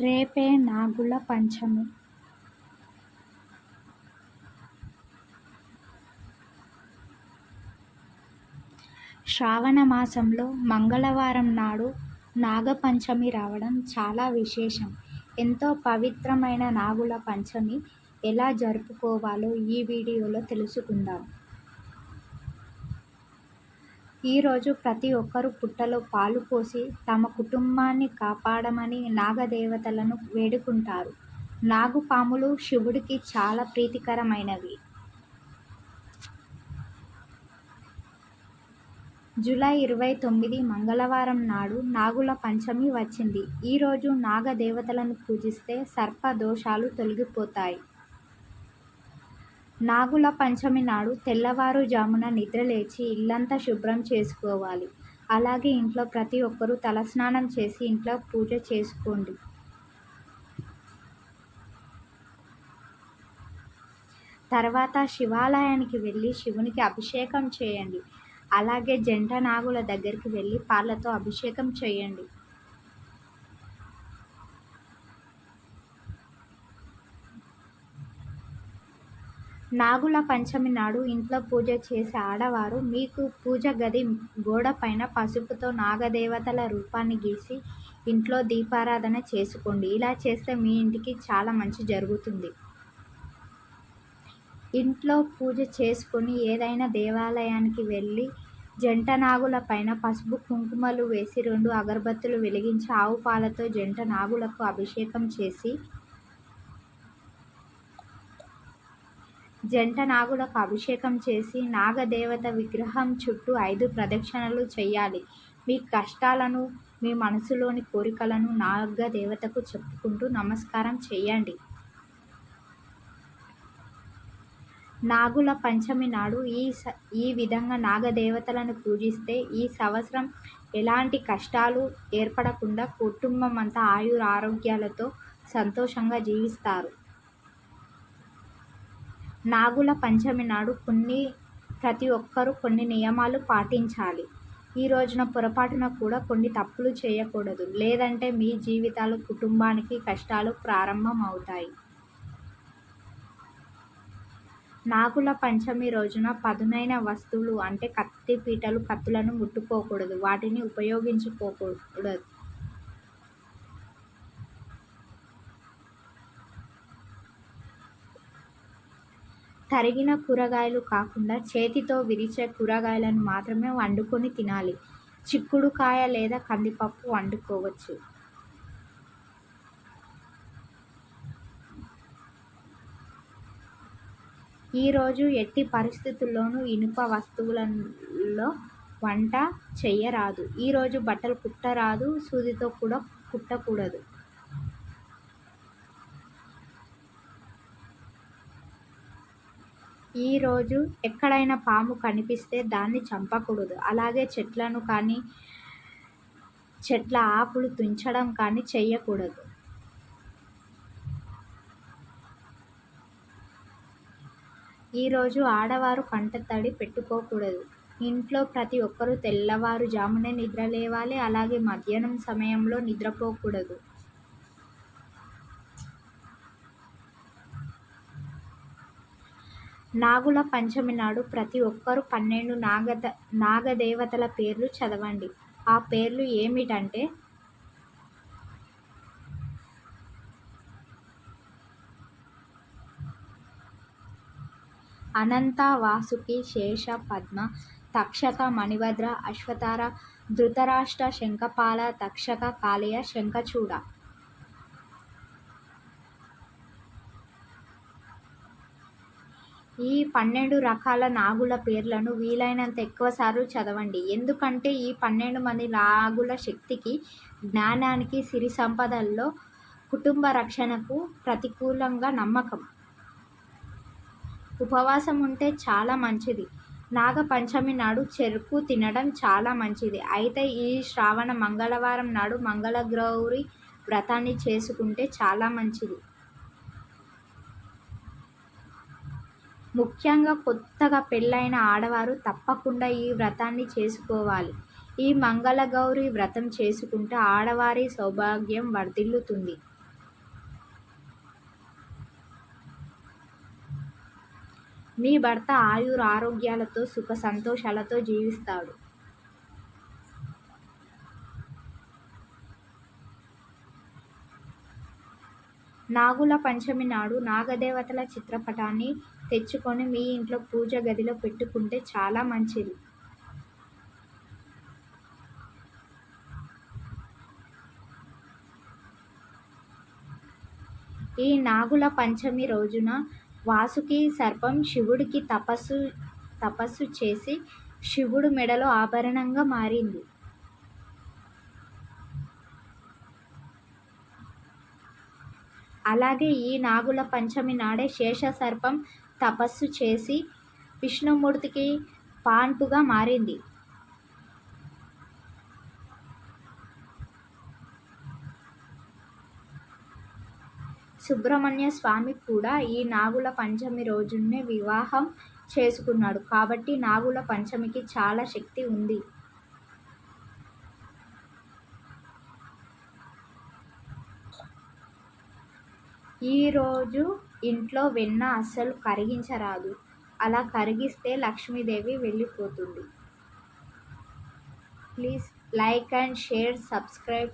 రేపే నాగుల పంచమి. శ్రావణ మాసంలో మంగళవారం నాడు నాగపంచమి రావడం చాలా విశేషం. ఎంతో పవిత్రమైన నాగుల పంచమి ఎలా జరుపుకోవాలో ఈ వీడియోలో తెలుసుకుందాం. ఈరోజు ప్రతి ఒక్కరూ పుట్టలో పాలు పోసి తమ కుటుంబాన్ని కాపాడమని నాగదేవతలను వేడుకుంటారు. నాగుపాములు శివుడికి చాలా ప్రీతికరమైనవి. జూలై ఇరవై తొమ్మిది మంగళవారం నాడు నాగుల పంచమి వచ్చింది. ఈరోజు నాగదేవతలను పూజిస్తే సర్ప దోషాలు తొలగిపోతాయి. నాగుల పంచమి నాడు తెల్లవారుజామున నిద్రలేచి ఇల్లంతా శుభ్రం చేసుకోవాలి. అలాగే ఇంట్లో ప్రతి ఒక్కరూ తలస్నానం చేసి ఇంట్లో పూజ చేసుకోండి. తర్వాత శివాలయానికి వెళ్ళి శివునికి అభిషేకం చేయండి. అలాగే జంట నాగుల దగ్గరికి వెళ్ళి పాలతో అభిషేకం చేయండి. నాగుల పంచమి నాడు ఇంట్లో పూజ చేసే ఆడవారు మీకు పూజ గది గోడ పైన పసుపుతో నాగదేవతల రూపాన్ని గీసి ఇంట్లో దీపారాధన చేసుకోండి. ఇలా చేస్తే మీ ఇంటికి చాలా మంచి జరుగుతుంది. ఇంట్లో పూజ చేసుకొని ఏదైనా దేవాలయానికి వెళ్ళి జంట నాగుల పైన పసుపు కుంకుమలు వేసి రెండు అగరబత్తులు వెలిగించి ఆవు పాలతో జంట నాగులకు అభిషేకం చేసి జంట నాగులకు అభిషేకం చేసి నాగదేవత విగ్రహం చుట్టూ ఐదు ప్రదక్షిణలు చేయాలి. మీ కష్టాలను మీ మనసులోని కోరికలను నాగదేవతకు చెప్పుకుంటూ నమస్కారం చేయండి. నాగుల పంచమి నాడు ఈ స ఈ విధంగా నాగదేవతలను పూజిస్తే ఈ సంవత్సరం ఎలాంటి కష్టాలు ఏర్పడకుండా కుటుంబం అంతా ఆయుర ఆరోగ్యాలతో సంతోషంగా జీవిస్తారు. నాగుల పంచమి నాడు కొన్ని ప్రతి ఒక్కరూ కొన్ని నియమాలు పాటించాలి. ఈ రోజున పొరపాటున కూడా కొన్ని తప్పులు చేయకూడదు. లేదంటే మీ జీవితాలు కుటుంబానికి కష్టాలు ప్రారంభం అవుతాయి నాగుల పంచమి రోజున పదునైన వస్తువులు అంటే కత్తి పీటలు కత్తులను ముట్టుకోకూడదు. వాటిని ఉపయోగించుకోకూడదు. తరిగిన కూరగాయలు కాకుండా చేతితో విరిచే కూరగాయలను మాత్రమే వండుకొని తినాలి. చిక్కుడుకాయ లేదా కందిపప్పు వండుకోవచ్చు. ఈరోజు ఎట్టి పరిస్థితుల్లోనూ ఇనుప వస్తువులలో వంట చెయ్యరాదు. ఈరోజు బట్టలు కుట్టరాదు సూదితో కూడా కుట్టకూడదు. ఈరోజు ఎక్కడైనా పాము కనిపిస్తే దాన్ని చంపకూడదు. అలాగే చెట్లను కానీ చెట్ల ఆకులు తుంచడం కానీ చెయ్యకూడదు ఈరోజు ఆడవారు కంటతడి పెట్టుకోకూడదు. ఇంట్లో ప్రతి ఒక్కరూ తెల్లవారుజామునే నిద్ర లేవాలి. అలాగే మధ్యాహ్నం సమయంలో నిద్రపోకూడదు. నాగుల పంచమి నాడు ప్రతి ఒక్కరూ పన్నెండు నాగద నాగదేవతల పేర్లు చదవండి. ఆ పేర్లు ఏమిటంటే అనంత వాసుకి శేష పద్మ తక్షక మణిభద్ర అశ్వతార ధృతరాష్ట్ర శంఖపాల తక్షక కాళయ శంఖచూడ. ఈ పన్నెండు రకాల నాగుల పేర్లను వీలైనంత ఎక్కువసార్లు చదవండి. ఎందుకంటే ఈ పన్నెండు మంది నాగుల శక్తికి జ్ఞానానికి సిరి సంపదల్లో కుటుంబ రక్షణకు ప్రతికూలంగా నమ్మకం. ఉపవాసం ఉంటే చాలా మంచిది. నాగ పంచమి నాడు చెరుకు తినడం చాలా మంచిది. అయితే ఈ శ్రావణ మంగళవారం నాడు మంగళగౌరి వ్రతాన్ని చేసుకుంటే చాలా మంచిది. ముఖ్యంగా కొత్తగా పెళ్ళైన ఆడవారు తప్పకుండా ఈ వ్రతాన్ని చేసుకోవాలి. ఈ మంగళగౌరి వ్రతం చేసుకుంటే ఆడవారి సౌభాగ్యం వర్ధిల్లుతుంది. మీ భర్త ఆయుర ఆరోగ్యాలతో సుఖ సంతోషాలతో జీవిస్తాడు. నాగుల పంచమి నాడు నాగదేవతల చిత్రపటాన్ని తెచ్చుకొని మీ ఇంట్లో పూజ గదిలో పెట్టుకుంటే చాలా మంచిది. ఈ నాగుల పంచమి రోజున వాసుకి సర్పం శివుడికి తపస్సు తపస్సు చేసి శివుడు మెడలో ఆభరణంగా మారింది. అలాగే ఈ నాగుల పంచమి నాడే శేష సర్పం తపస్సు చేసి విష్ణుమూర్తికి పాన్పుగా మారింది. సుబ్రహ్మణ్య స్వామి కూడా ఈ నాగుల పంచమి రోజునే వివాహం చేసుకున్నాడు. కాబట్టి నాగుల పంచమికి చాలా శక్తి ఉంది. ఈరోజు ఇంట్లో వెన్న అస్సలు కరిగించరాదు. అలా కరిగిస్తే లక్ష్మీదేవి వెళ్ళిపోతుంది. Please like and share subscribe